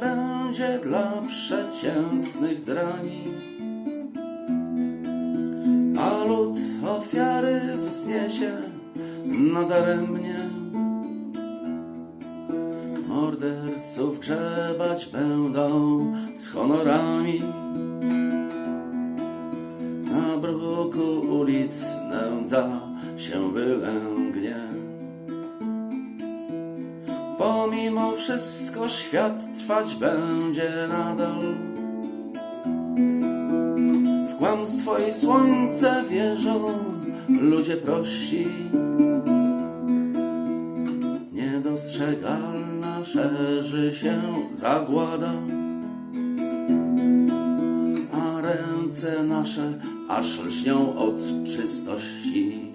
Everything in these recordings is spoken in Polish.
będzie dla przeciętnych drani. A lud ofiary wzniesie nadaremnie. Morderców grzebać będą z honorami. Na bruku ulic nędza się wylęgnie. Pomimo wszystko świat trwać będzie nadal. W kłamstwo i słońce wierzą ludzie prości. Niedostrzegalna szerzy się zagłada, a ręce nasze aż lśnią od czystości.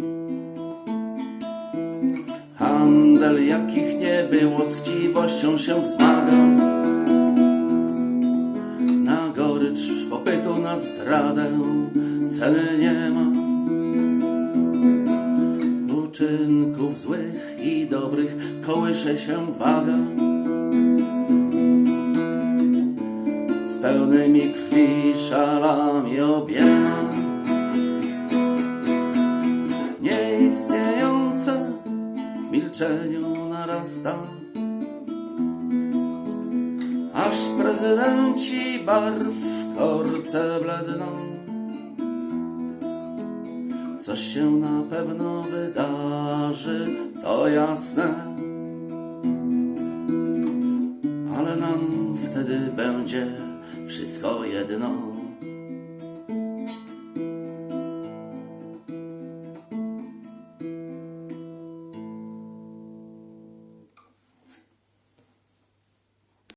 Handel jakich nie było z chciwością się wzmaga. Na gorycz popytu na zdradę ceny nie ma. Uczynków złych i dobrych kołysze się waga. Z pełnymi krwi szalami obiema. Nieistniejące w milczeniu narasta. Aż prezydenci barw w korce bledną. Coś się na pewno wydarzy, to jasne. Ale nam wtedy będzie wszystko jedno.